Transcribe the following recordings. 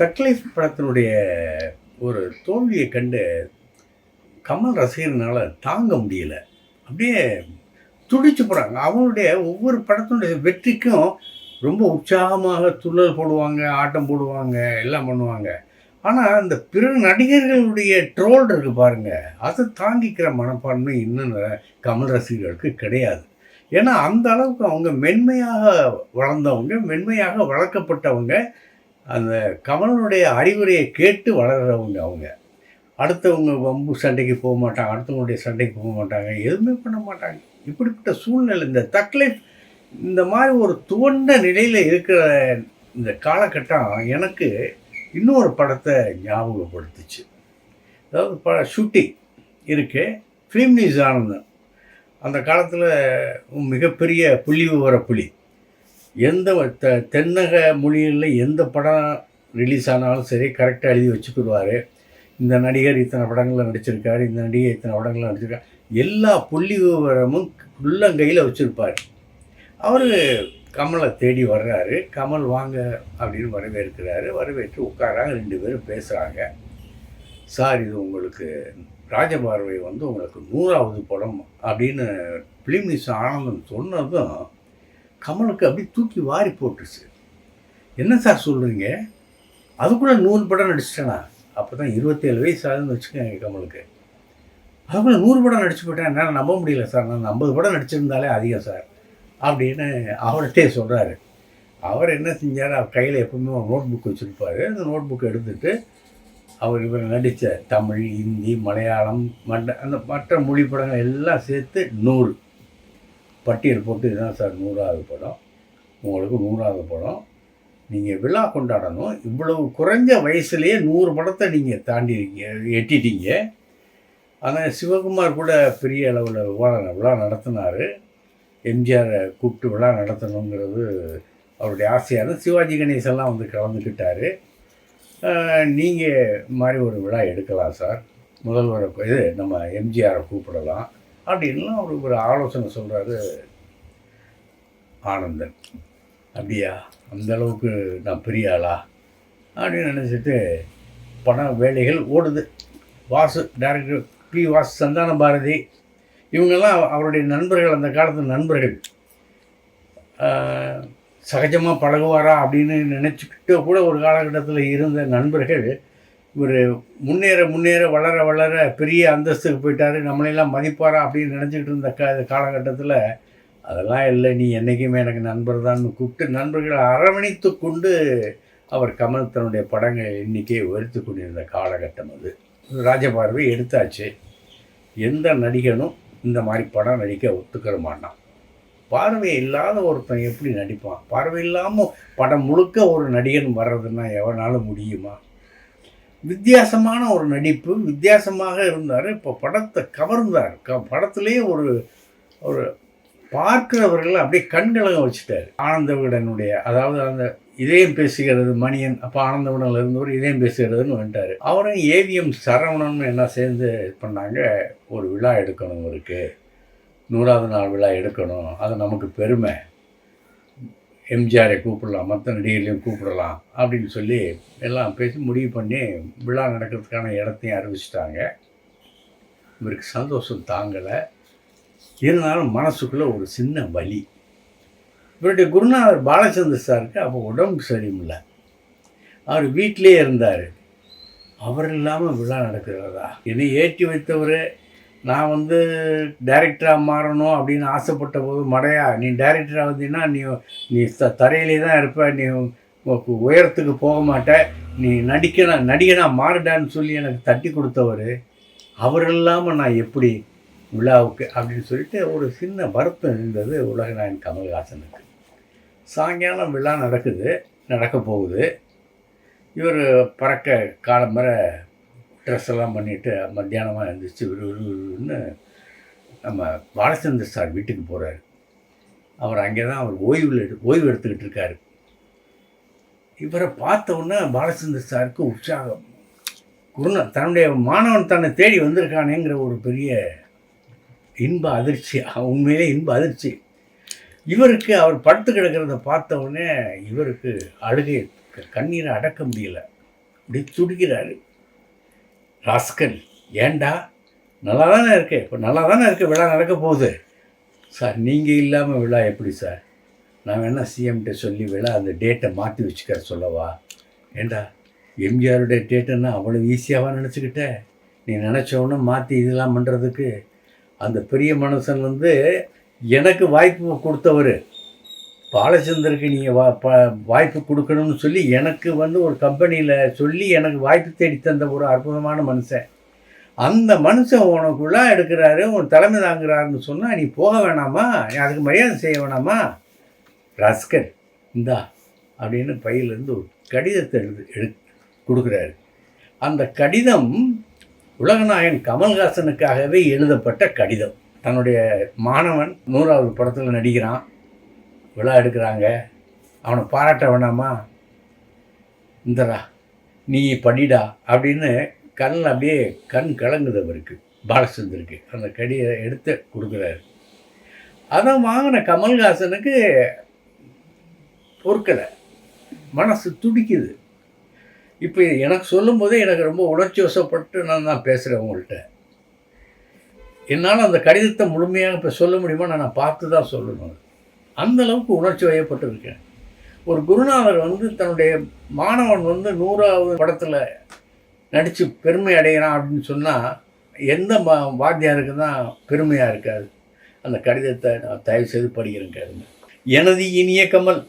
தக்லீஃப் படத்தினுடைய ஒரு தோல்வியை கண்டு கமல் ரசிகர்னால தாங்க முடியல. அப்படியே துடிச்சு போகிறாங்க அவங்களுடைய ஒவ்வொரு படத்தினுடைய வெற்றிக்கும் ரொம்ப உற்சாகமாக துள்ளல் போடுவாங்க ஆட்டம் போடுவாங்க எல்லாம் பண்ணுவாங்க. ஆனால் அந்த பிற நடிகர்களுடைய ட்ரோல் இருக்குது பாருங்கள் அதை தாங்கிக்கிற மனப்பான்மை இன்னும் கமல் ரசிகர்களுக்கு கிடையாது. ஏன்னா அந்த அளவுக்கு அவங்க மென்மையாக வளர்ந்தவங்க மென்மையாக வளர்க்கப்பட்டவங்க அந்த கமலனுடைய அறிவுரையை கேட்டு வளர்கிறவங்க அவங்க. அடுத்தவங்க வம்பு சண்டைக்கு போக மாட்டாங்க அடுத்தவங்களுடைய சண்டைக்கு போக மாட்டாங்க எதுவுமே பண்ண மாட்டாங்க. இப்படிப்பட்ட சூழ்நிலை இந்த தக்லைஃப் இந்த மாதிரி ஒரு துவண்ட நிலையில் இருக்கிற இந்த காலகட்டம் எனக்கு இன்னொரு படத்தை ஞாபகப்படுத்துச்சு. அதாவது ப ஷூட்டிங் இருக்கு ஃபிலிம் நியூஸ் ஆனந்தம். அந்த காலத்தில் மிகப்பெரிய புள்ளி விவர புலி. எந்த த தென்னக மொழியில் எந்த படம் ரிலீஸ் ஆனாலும் சரி கரெக்டாக எழுதி வச்சுக்கிடுவார். இந்த நடிகர் இத்தனை படங்களில் நடிச்சிருக்காரு இந்த நடிகை இத்தனை படங்களில் நடிச்சிருக்காரு. எல்லா புள்ளி விவரமும் உள்ளங்கையில் வச்சுருப்பார். அவர் கமலை தேடி வர்றாரு. கமல் வாங்க அப்படின்னு வரவேற்கிறாரு. வரவேற்று உட்காராங்க ரெண்டு பேரும் பேசுகிறாங்க சார் இது உங்களுக்கு ராஜபார்வை வந்து உங்களுக்கு நூறாவது படம் அப்படின்னு ஃபிலிம் நியூஸ் ஆனந்தம் சொன்னதும் கமலுக்கு அப்படி தூக்கி வாரி போட்டுருச்சு. என்ன சார் சொல்கிறீங்க அதுக்குள்ளே நூறு படம் நடிச்சிட்டேனா? அப்போ தான் இருபத்தேழு வயசு ஆகுதுன்னு வச்சுக்கோங்க கமலுக்கு. அதுக்குள்ளே நூறு படம் நடிச்சு போட்டேன் என்னால் நம்ப முடியல சார் நான் ஐம்பது படம் நடிச்சிருந்தாலே அதிகம் சார் அப்படின்னு அவர்கிட்டே சொல்கிறாரு அவர் என்ன செஞ்சார்? அவர் கையில் எப்பவுமே ஒரு நோட் புக் வச்சுருப்பார். அந்த நோட் புக் எடுத்துகிட்டு அவர் இவர் நடித்த தமிழ் ஹிந்தி மலையாளம் மற்ற அந்த மற்ற மொழி படங்கள் எல்லாம் சேர்த்து நூறு. பட்டியல் போட்டு இதுதான் சார் நூறாவது படம் உங்களுக்கு நூறாவது படம். நீங்கள் விழா கொண்டாடணும். இவ்வளவு குறைஞ்ச வயசுலேயே நூறு படத்தை நீங்கள் தாண்டி எட்டிட்டீங்க. ஆனால் சிவகுமார் கூட பெரிய அளவில் விழா விழா நடத்தினார். எம்ஜிஆரை கூப்பிட்டு விழா நடத்தணுங்கிறது அவருடைய ஆசையாக சிவாஜி கணேசெல்லாம் வந்து கலந்துக்கிட்டார். நீங்கள் மாதிரி ஒரு விழா எடுக்கலாம் சார். முதல்வரை இது நம்ம எம்ஜிஆரை கூப்பிடலாம். அப்படின்னு அவர் ஒரு ஆலோசனை சொல்கிறாரு ஆனந்தன். அப்படியா அந்த அளவுக்கு நான் பெரிய ஆளா? அப்படின்னு நினச்சிட்டு பண வேலைகள் ஓடுது. Vasu director P. Vasu Santhana Bharathi இவங்கெல்லாம் அவருடைய நண்பர்கள் அந்த காலத்து நண்பர்கள். சகஜமாக பழகுவாரா அப்படின்னு நினச்சிக்கிட்டு கூட ஒரு காலகட்டத்தில் இருந்த நண்பர்கள் இவர் முன்னேற முன்னேற வளர வளர பெரிய அந்தஸ்துக்கு போயிட்டாரு. நம்மளையெல்லாம் மதிப்பாரா அப்படின்னு நினச்சிக்கிட்டு இருந்த க காலகட்டத்தில் அதெல்லாம் இல்லை. நீ என்றைக்குமே எனக்கு நண்பர் தான். கூப்பிட்டு நண்பர்களை அரவணைத்து கொண்டு அவர் கமல் தன்னுடைய படங்கள் எண்ணிக்கையை உயர்த்து கொண்டிருந்த காலகட்டம் அது. ராஜபார்வை எடுத்தாச்சு. எந்த நடிகனும் இந்த மாதிரி படம் நடிக்க ஒத்துக்கிற மாட்டான். பார்வை இல்லாத ஒருத்தன் எப்படி நடிப்பான்? பார்வை இல்லாமல் படம் முழுக்க ஒரு நடிகன் வர்றதுன்னா எவனாலும் முடியுமா? வித்தியாசமான ஒரு நடிப்பு வித்தியாசமாக இருந்தார். இப்போ படத்தை கவர்ந்தார் க படத்துலேயே ஒரு ஒரு பார்க்கிறவர்கள் அப்படியே கண்கலங்க வச்சுட்டார். ஆனந்த விகடனுடைய அதாவது அந்த இதயம் பேசுகிறது மணியன் அப்போ ஆனந்த விடனில் இருந்தவர் இதயம் பேசுகிறதுன்னு வந்துட்டார். அவரும் ஏவிஎம் சரவணன் என்ன சேர்ந்து இது பண்ணாங்க ஒரு விழா எடுக்கணும் இருக்கு நூறாவது நாள் விழா எடுக்கணும். அது நமக்கு பெருமை. எம்ஜிஆரை கூப்பிடலாம் மற்ற நடிகர்களையும் கூப்பிடலாம் அப்படின்னு சொல்லி எல்லாம் பேசி முடிவு பண்ணி விழா நடக்கிறதுக்கான இடத்தையும் அறிவிச்சிட்டாங்க. இவருக்கு சந்தோஷம் தாங்கலை. இருந்தாலும் மனசுக்குள்ளே ஒரு சின்ன வலி. இவருடைய குருநாதர் பாலச்சந்தர் சாருக்கு அப்போ உடம்பு சரியில்லை. அவர் வீட்டிலே இருந்தார். அவர் இல்லாமல் விழா நடக்கிறதா? என்னை ஏற்றி வைத்தவர். நான் வந்து டைரக்டராக மாறணும் அப்படின்னு ஆசைப்பட்ட போது மடையா நீ டைரக்டராக வந்தீங்கன்னா நீ நீ த தரையிலே தான் இருப்ப. நீ உயரத்துக்கு போக மாட்ட. நீ நடிக்க நடிகனா மாறுடான்னு சொல்லி எனக்கு தட்டி கொடுத்தவர் அவர் இல்லாமல் நான் எப்படி விழாவுக்கு? அப்படின்னு சொல்லிட்டு ஒரு சின்ன வருத்தம் இருந்தது உலகநாயன் கமல்ஹாசனுக்கு. சாயங்காலம் விழா நடக்குது நடக்க போகுது. இவர் பறக்க காலம் ட்ரெஸ் எல்லாம் பண்ணிவிட்டு மத்தியானமாக எழுந்திரிச்சு விறுவிறுன்னு நம்ம பாலச்சந்தர் சார் வீட்டுக்கு போகிறாரு அவர் அங்கே தான் அவர் ஓய்வில் எடு ஓய்வு எடுத்துக்கிட்டு இருக்காரு. இவரை பார்த்தவுடனே பாலச்சந்தர் சாருக்கு உற்சாகம். குருண தன்னுடைய மாணவன் தன்னை தேடி வந்திருக்கானேங்கிற ஒரு பெரிய இன்ப அதிர்ச்சி உண்மையிலே இன்ப அதிர்ச்சி. இவருக்கு அவர் படுத்து கிடக்கிறத பார்த்தவுடனே இவருக்கு அழுகை கண்ணீரை அடக்க முடியல. அப்படி துடிக்கிறாரு. ராஸ்கல். ஏண்டா? நல்லா தானே இருக்கு. இப்போ நல்லா தானே இருக்குது விழா நடக்க போகுது. சார் நீங்கள் இல்லாமல் விழா எப்படி சார்? நான் வேணால் சிஎம்கிட்ட சொல்லி விழா அந்த டேட்டை மாற்றி வச்சுக்க சொல்லவா? ஏண்டா? எம்ஜிஆருடைய டேட்டுன்னா அவ்வளோ ஈஸியாகவா நினச்சிக்கிட்ட? நீ நினச்சவொன்னு மாற்றி இதெல்லாம் பண்ணுறதுக்கு அந்த பெரிய மனுஷன் வந்து எனக்கு வாய்ப்பு கொடுத்தவர் பாலச்சந்தருக்கு நீங்கள் வா ப வாய்ப்பு கொடுக்கணும்னு சொல்லி எனக்கு வந்து ஒரு கம்பெனியில் சொல்லி எனக்கு வாய்ப்பு தேடி தந்த ஒரு அற்புதமான மனுஷன். அந்த மனுஷன் உனக்குள்ளே எடுக்கிறாரு உன் தலைமை தாங்குறாருன்னு சொன்னால் நீ போக வேணாமா? நீ அதுக்கு மரியாதை செய்ய வேணாமா? ரஸ்கர் இந்தா அப்படின்னு பையிலேருந்து ஒரு கடிதத்தை எழுது எடு கொடுக்குறாரு. அந்த கடிதம் உலகநாயகன் கமல்ஹாசனுக்காகவே எழுதப்பட்ட கடிதம். தன்னுடைய மாணவன் நூறாவது படத்தில் நடிக்கிறான். விழா எடுக்கிறாங்க. அவனை பாராட்ட வேணாமா? இந்தரா நீ படிடா அப்படின்னு கண் அப்படியே கண் கலங்குது அவருக்கு. பாலச்சந்தருக்கு அந்த கடியை எடுத்து கொடுக்குறாரு. அதை வாங்கின கமல்ஹாசனுக்கு பொறுக்கலை. மனசு துடிக்குது. இப்போ எனக்கு சொல்லும்போதே எனக்கு ரொம்ப உணர்ச்சி வசப்பட்டு நான் தான் பேசுகிறேன் உங்கள்கிட்ட. என்னால் அந்த கடிதத்தை முழுமையாக இப்போ சொல்ல முடியுமா? நான் பார்த்து தான் சொல்லணும். அந்த அளவுக்கு உணர்ச்சி வயப்பட்டிருக்கேன். ஒரு குருநாதர் வந்து தன்னுடைய மாணவன் வந்து நூறாவது படத்தில் நடித்து பெருமை அடைகிறான் அப்படின்னு சொன்னால் எந்த மா வாத்தியாருக்கு தான் பெருமையாக இருக்காது? அந்த கடிதத்தை நான் தயவு செய்து படிக்கிறேன் எனது இனிய கமல்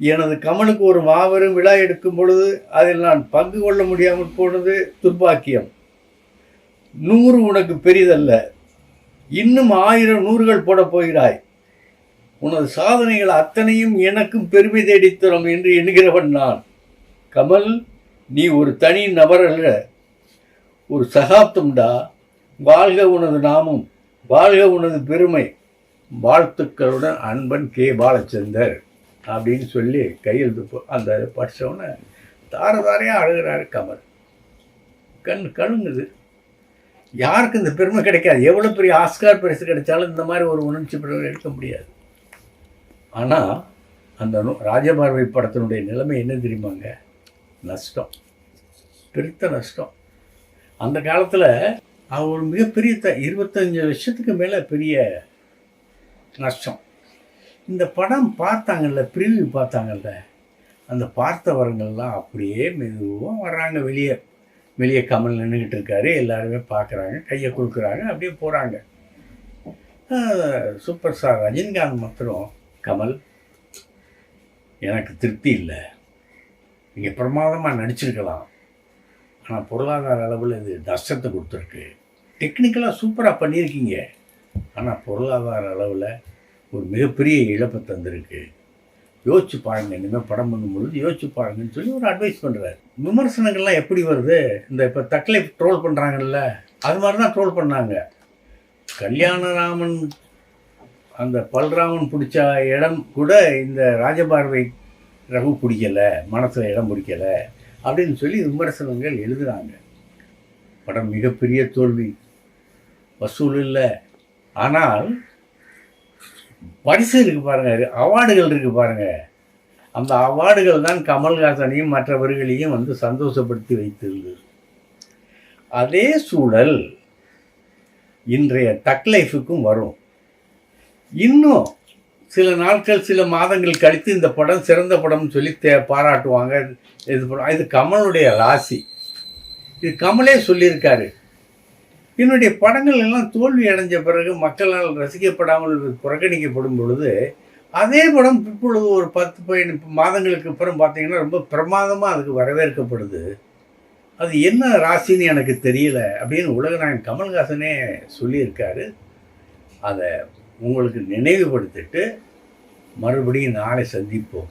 எனது கமலுக்கு ஒரு மாபெரும் விழா எடுக்கும் பொழுது அதில் நான் பங்கு கொள்ள முடியாமல் போனது துர்பாக்கியம் நூறு உனக்கு பெரிதல்ல. இன்னும் ஆயிரம் நூறுகள் போடப் போகிறாய். உனது சாதனைகள் அத்தனையும் எனக்கும் பெருமை தேடித்தரும் என்று எண்ணுகிறவன் நான். கமல் நீ ஒரு தனி நபர் அல்ல. ஒரு சகாப்தம்டா. வாழ்க உனது நாமம் வாழ்க உனது பெருமை. வாழ்த்துக்களுடன் அன்பன் கே. பாலச்சந்தர் அப்படின்னு சொல்லி கையெழுத்து போ- அந்த படித்தவனை தாரதாரையாக அழுகிறாரு கமல். கண் கழுங்குது யாருக்கு இந்த பெருமை கிடைக்காது. எவ்வளோ பெரிய ஆஸ்கார் பரிசு கிடைச்சாலும் இந்த மாதிரி ஒரு உணர்ச்சி பெருமை எடுக்க முடியாது. ஆனால் அந்த நு- ராஜபார்வை படத்தினுடைய நிலைமை என்ன தெரியுமாங்க? நஷ்டம். பெருத்த நஷ்டம். அந்த காலத்தில் அவர் ஒரு மிகப்பெரிய த இருபத்தஞ்சி வருஷத்துக்கு மேலே பெரிய நஷ்டம். இந்த படம் பார்த்தாங்கல்ல பிரிவு பார்த்தாங்கல்ல அந்த பார்த்தவர்கள்லாம் அப்படியே மெதுவாக வர்றாங்க வெளியே. வெளியே கமல் நின்றுக்கிட்டு இருக்காரு எல்லாருமே பார்க்குறாங்க கையை கொடுக்குறாங்க அப்படியே போகிறாங்க சூப்பர் ஸ்டார் ரஜினிகாந்த் மாத்திரம் கமல் எனக்கு திருப்தி இல்லை. நீங்கள் பிரமாதமாக நடிச்சிருக்கலாம். ஆனால் பொருளாதார அளவில் இது நஷ்டத்தை கொடுத்துருக்கு. டெக்னிக்கலாக சூப்பராக பண்ணியிருக்கீங்க. ஆனால் பொருளாதார அளவில் ஒரு மிகப்பெரிய இழப்பை தந்திருக்கு. யோசிச்சு பாருங்கள் இனிமேல் படம் பண்ணும்பொழுது யோசிச்சு பாருங்கன்னு சொல்லி ஒரு அட்வைஸ் பண்ணுறாரு விமர்சனங்கள்லாம் எப்படி வருது? இந்த இப்போ தக்கலை ட்ரோல் பண்ணுறாங்கல்ல அது மாதிரி தான் ட்ரோல் பண்ணாங்க. கல்யாணராமன் அந்த பல்ராமன் பிடிச்ச இடம் கூட இந்த ராஜபார்வை ரகு பிடிக்கலை மனசில் இடம் பிடிக்கல அப்படின்னு சொல்லி விமர்சனங்கள் எழுதுகிறாங்க படம் மிகப்பெரிய தோல்வி. வசூல் இல்லை. ஆனால் பரிசு இருக்குது பாருங்கள் அவார்டுகள் இருக்குது பாருங்கள் அந்த அவார்டுகள் தான் கமல்ஹாசனையும் மற்றவர்களையும் வந்து சந்தோஷப்படுத்தி வைத்திருந்தது. அதே சூழல் இன்றைய தக் லைஃபுக்கும் வரும். இன்னும் சில நாட்கள் சில மாதங்கள் கழித்து இந்த படம் சிறந்த படம்னு சொல்லி தே பாராட்டுவாங்க. இது படம் இது கமலுடைய ராசி. இது கமலே சொல்லியிருக்காரு. என்னுடைய படங்கள் எல்லாம் தோல்வி அடைஞ்ச பிறகு மக்களால் ரசிக்கப்படாமல் புறக்கணிக்கப்படும் பொழுது அதே படம் இப்பொழுது ஒரு பத்து பதினெட்டு மாதங்களுக்கு அப்புறம் பார்த்தீங்கன்னா ரொம்ப பிரமாதமாக அதுக்கு வரவேற்கப்படுது. அது என்ன ராசின்னு எனக்கு தெரியல அப்படின்னு உலகநாயகன் கமல்ஹாசனே சொல்லியிருக்காரு. அதை உங்களுக்கு நினைவுபடுத்திட்டு மறுபடியும் நாளை சந்திப்போம்.